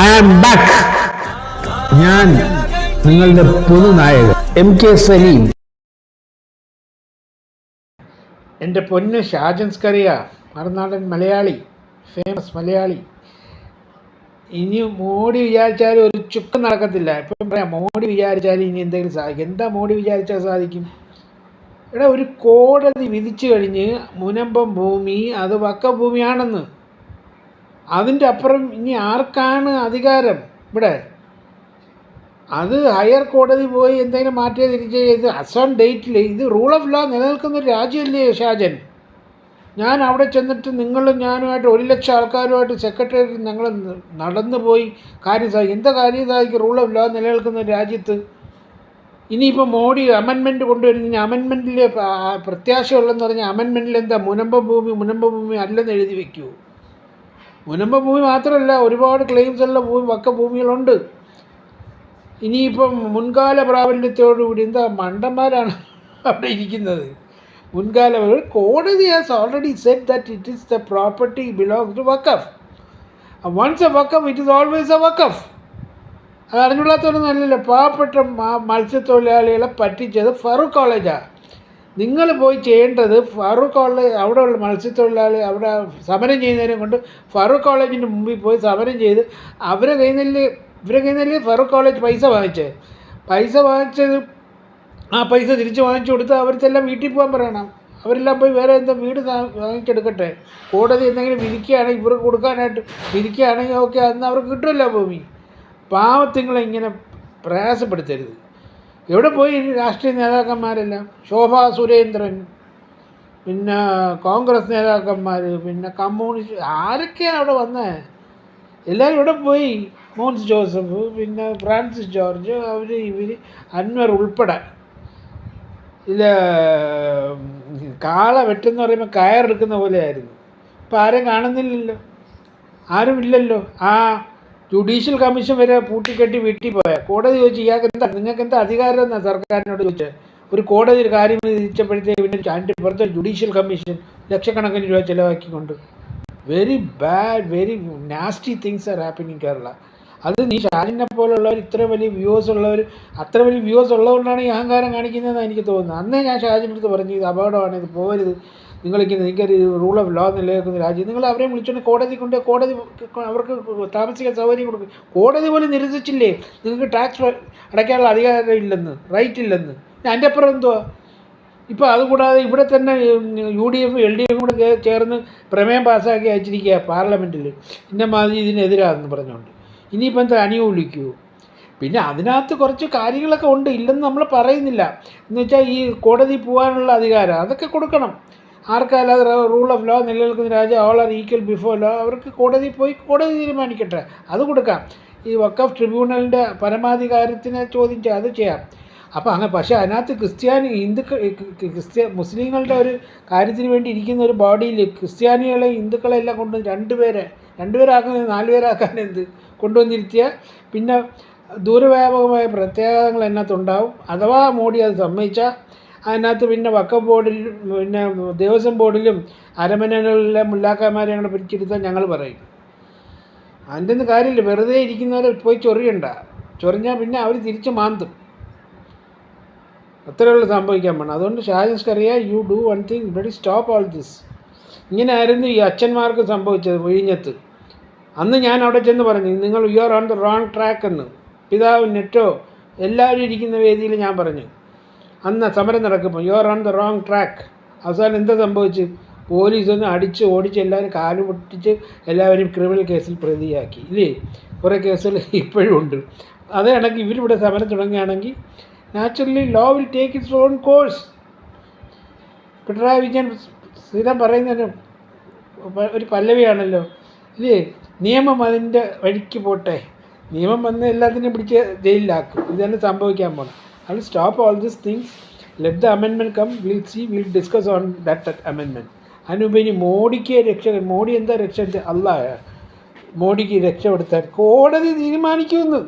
I am back ഞാൻ നിങ്ങളുടെ പുതുനായകൻ M K Saleem എന്റെ പൊന്ന് ഷാജൻ സ്കറിയ മറുനാടൻ മലയാളി ഫേമസ് മലയാളി. ഇനി മോഡി വിചാരിച്ചാലും ഒരു ചുക്ക് നടക്കത്തില്ല. ഇപ്പം പറയാം മോഡി വിചാരിച്ചാലും ഇനി എന്തെങ്കിലും സാധിക്കും. എന്താ മോഡി വിചാരിച്ചാൽ സാധിക്കും? എടാ ഒരു കോടതി വിധിച്ചു കഴിഞ്ഞ് മുനമ്പം ഭൂമി അത് വക്ക ഭൂമിയാണെന്ന് അതിന്റെ അപ്പുറം ഇനി ആർക്കാണ് അധികാരം? ഇവിടെ. അത് ഹയർ കോടതി പോയി എന്തെങ്കിലും മാറ്റിയ തിരിച്ച് ഇത് അസം ഡേറ്റിൽ ഇത് റൂൾ ഓഫ് ലോ നിലനിൽക്കുന്ന ഒരു രാജ്യമല്ലേ ഷാജൻ ഞാൻ അവിടെ ചെന്നിട്ട് നിങ്ങളും ഞാനുമായിട്ട് ഒരു ലക്ഷം ആൾക്കാരുമായിട്ട് സെക്രട്ടറി ഞങ്ങൾ നടന്നു പോയി കാര്യം സാധിക്കും എന്താ കാര്യം സാധിക്കും റൂൾ ഓഫ് ലോ നിലനിൽക്കുന്ന രാജ്യത്ത്? ഇനിയിപ്പോൾ മോഡി അമെൻമെന്റ് കൊണ്ടുവരുന്ന അമെൻമെന്റിൽ പ്രത്യാശയുള്ളതെന്ന് പറഞ്ഞാൽ അമെൻമെന്റിൽ എന്താ മുനമ്പ ഭൂമി മുനമ്പ ഭൂമി അല്ലെന്ന് എഴുതി വെക്കൂ. മുനമ്പ ഭൂമി മാത്രമല്ല ഒരുപാട് ക്ലെയിംസ് ഉള്ള ഭൂമി വക്ക ഭൂമികളുണ്ട്. ഇനിയിപ്പം മുൻകാല പ്രാബല്യത്തോടുകൂടി എന്താ മണ്ടന്മാരാണ് അവിടെ ഇരിക്കുന്നത്? മുൻകാല കോടതി has already set that it is the property belongs to Waqf once a Waqf it is always a Waqf അത് അറിഞ്ഞുകൂടാത്തവരൊന്നും അല്ലല്ലോ പാവപ്പെട്ട മത്സ്യത്തൊഴിലാളികളെ പറ്റിച്ചത് ഫറൂഖ് കോളേജാണ് നിങ്ങൾ പോയി ചെയ്യേണ്ടത് ഫാറൂഖ് കോളേജ് അവിടെ ഉള്ള മത്സ്യത്തൊഴിലാളി അവിടെ സമരം ചെയ്യുന്നതിനെ കൊണ്ട് ഫാറൂഖ് കോളേജിന്റെ മുമ്പിൽ പോയി സമരം ചെയ്ത് അവരെ കയ്യിൽ നിന്ന് ഇവരെ കയ്യിൽ ഫാറൂഖ് കോളേജ് പൈസ വാങ്ങിച്ചത് പൈസ വാങ്ങിച്ചത് ആ പൈസ തിരിച്ച് വാങ്ങിച്ചു കൊടുത്ത് അവർക്കെല്ലാം വീട്ടിൽ പോകാൻ പറയണം. അവരെല്ലാം പോയി വേറെ എന്താ വീട് വാങ്ങിച്ചെടുക്കട്ടെ. കോടതി എന്തെങ്കിലും വിധിക്കുകയാണെങ്കിൽ ഇവർക്ക് കൊടുക്കാനായിട്ട് വിധിക്കുകയാണെങ്കിൽ ഓക്കെ അന്ന് അവർക്ക് കിട്ടുമല്ലോ ഭൂമി. പാവത്തിങ്ങളെ ഇങ്ങനെ പ്രയാസപ്പെടുത്തരുത്. എവിടെ പോയി രാഷ്ട്രീയ നേതാക്കന്മാരെല്ലാം? ശോഭാ സുരേന്ദ്രൻ പിന്നെ കോൺഗ്രസ് നേതാക്കന്മാർ പിന്നെ കമ്മ്യൂണിസ്റ്റ് ആരൊക്കെയാണ് അവിടെ വന്നേ? എല്ലാവരും ഇവിടെ പോയി. മോൻസ് ജോസഫ് പിന്നെ ഫ്രാൻസിസ് ജോർജ് അവർ ഇവർ അൻവർ ഉൾപ്പെടെ. ഇല്ല കാള വെട്ടെന്ന് പറയുമ്പോൾ കയറെടുക്കുന്ന പോലെയായിരുന്നു. ഇപ്പം ആരും കാണുന്നില്ലല്ലോ. ആരും ഇല്ലല്ലോ ആ ജുഡീഷ്യൽ കമ്മീഷൻ വരെ പൂട്ടിക്കെട്ടി വീട്ടിൽ പോയ. കോടതി ചോദിച്ചു ഇയാൾക്ക് എന്താ നിങ്ങൾക്ക് എന്താ അധികാരം എന്നാ സർക്കാരിനോട് ചോദിച്ചത് ഒരു കോടതി ഒരു കാര്യം വിധിച്ചപ്പോഴത്തേക്ക് പിന്നെ അതിന്റെ പുറത്തെ ജുഡീഷ്യൽ കമ്മീഷൻ ലക്ഷക്കണക്കിന് രൂപ ചിലവാക്കിക്കൊണ്ട്. Very bad very nasty things are happening Kerala അത് നീ ഷാജിനെ പോലുള്ളവർ ഇത്ര വലിയ വ്യൂവേഴ്സ് ഉള്ളവർ അത്ര വലിയ വ്യൂവേഴ്സ് ഉള്ളതുകൊണ്ടാണ് ഈ അഹങ്കാരം കാണിക്കുന്നതെന്ന് എനിക്ക് തോന്നുന്നത്. അന്നേ ഞാൻ ഷാജിന്റെ അടുത്ത് പറഞ്ഞു ഇത് അപകടമാണ് ഇത് പോകരുത്. നിങ്ങളിങ്ങനെ നിങ്ങൾക്കൊരു റൂൾ ഓഫ് ലോ നിലനിൽക്കുന്ന രാജ്യം. നിങ്ങൾ അവരെ വിളിച്ചുകൊണ്ട് കോടതി കൊണ്ട് കോടതി അവർക്ക് താമസിക്കാൻ സൗകര്യം കൊടുക്കും. കോടതി പോലും നിരസിച്ചില്ലേ? നിങ്ങൾക്ക് ടാക്സ് അടയ്ക്കാനുള്ള അധികാരം ഇല്ലെന്ന് റൈറ്റ് ഇല്ലെന്ന്. അതിന്റെ അപ്പുറം എന്തുവാ? ഇപ്പോൾ അതുകൂടാതെ ഇവിടെ തന്നെ U D F L D എഫും കൂടെ ചേർന്ന് പ്രമേയം പാസ്സാക്കി അയച്ചിരിക്കുക പാർലമെന്റിൽ ഇന്ന മാതിരി ഇതിനെതിരാണെന്ന് പറഞ്ഞുകൊണ്ട് ഇനിയിപ്പോൾ എന്താ അണിയോ വിളിക്കുമോ പിന്നെ അതിനകത്ത് കുറച്ച് കാര്യങ്ങളൊക്കെ ഉണ്ട്. ഇല്ലെന്ന് നമ്മൾ പറയുന്നില്ല. എന്ന് വെച്ചാൽ ഈ കോടതി പോകാനുള്ള അധികാരം അതൊക്കെ കൊടുക്കണം. ആർക്കല്ലാതെ റൂൾ ഓഫ് ലോ നിലനിൽക്കുന്ന രാജ്യം all are equal before law അവർക്ക് കോടതി പോയി കോടതി തീരുമാനിക്കട്ടെ. അത് കൊടുക്കാം. ഈ വക്കഫ് ട്രിബ്യൂണലിന്റെ പരമാധികാരത്തിനെ ചോദ്യം ചെയ്യാം അത് ചെയ്യാം. അപ്പോൾ അങ്ങനെ പക്ഷേ അതിനകത്ത് ക്രിസ്ത്യാനി ഹിന്ദുക്കൾ ക്രിസ്ത്യ മുസ്ലിങ്ങളുടെ ഒരു കാര്യത്തിന് വേണ്ടി ഇരിക്കുന്ന ഒരു ബോഡിയിൽ ക്രിസ്ത്യാനികളെ ഹിന്ദുക്കളെ എല്ലാം കൊണ്ട് രണ്ടുപേരെ രണ്ടുപേരാക്കുന്നത് നാലുപേരാക്കാൻ എന്ത്? കൊണ്ടുവന്നിരുത്തിയ പിന്നെ ദൂരവ്യാപകമായ പ്രത്യേകതകൾ അതിനകത്തുണ്ടാവും. അഥവാ മോഡി അത് സമ്മതിച്ചാൽ അതിനകത്ത് പിന്നെ വക്കം ബോർഡിൽ പിന്നെ ദേവസ്വം ബോർഡിലും അരമനകളിലെ മുല്ലാക്കന്മാരെ ഞങ്ങൾ പിടിച്ചിരുത്താൻ ഞങ്ങൾ പറയും. അതിന്റെ ഒന്നും കാര്യമില്ല. വെറുതെ ഇരിക്കുന്നവരെ പോയി ചൊറിയണ്ട. ചൊറിഞ്ഞാൽ പിന്നെ അവർ തിരിച്ച് മാന്തും. അത്രയുള്ള സംഭവിക്കാൻ പോണം അതുകൊണ്ട് Shajan Skaria you do one thing buddy stop all this ഇങ്ങനെ ആയിരുന്നു ഈ അച്ഛന്മാർക്ക് സംഭവിച്ചത് വിഴിഞ്ഞത്ത്. അന്ന് ഞാൻ അവിടെ ചെന്ന് പറഞ്ഞു നിങ്ങൾ you are on the wrong track എന്ന്. പിതാവ് നെറ്റോ എല്ലാവരും ഇരിക്കുന്ന വേദിയിൽ ഞാൻ പറഞ്ഞു. അന്ന് സമരം നടക്കുമ്പോൾ you are on the wrong track അവസാനം എന്താ സംഭവിച്ചു? പോലീസ് ഒന്ന് അടിച്ച് ഓടിച്ച് എല്ലാവരും കാൽ പൊട്ടിച്ച് എല്ലാവരും ക്രിമിനൽ കേസിൽ പ്രതിയാക്കി. ഇല്ലേ? കുറേ കേസുകൾ ഇപ്പോഴും ഉണ്ട്. അതേ ഇവരിവിടെ സമരം തുടങ്ങുകയാണെങ്കിൽ naturally law will take its own course Pinarayi Vijayan സ്ഥിരം പറയുന്നതിന് ഒരു പല്ലവിയാണല്ലോ. ഇല്ലേ? നിയമം അതിന്റെ വഴിക്ക് പോട്ടെ. നിയമം വന്ന് എല്ലാത്തിനെയും പിടിച്ച് ജയിലിലാക്കും. ഇതാണ് സംഭവിക്കാൻ പോകണം അത് stop all this things let the അമെൻമെന്റ് come will see will discuss on that അമെൻമെന്റ് അതിനുമുമ്പ് ഇനി മോഡിക്ക് രക്ഷ മോഡി എന്താ രക്ഷ അല്ല മോഡിക്ക് രക്ഷപ്പെടുത്താൻ കോടതി തീരുമാനിക്കുമെന്ന്.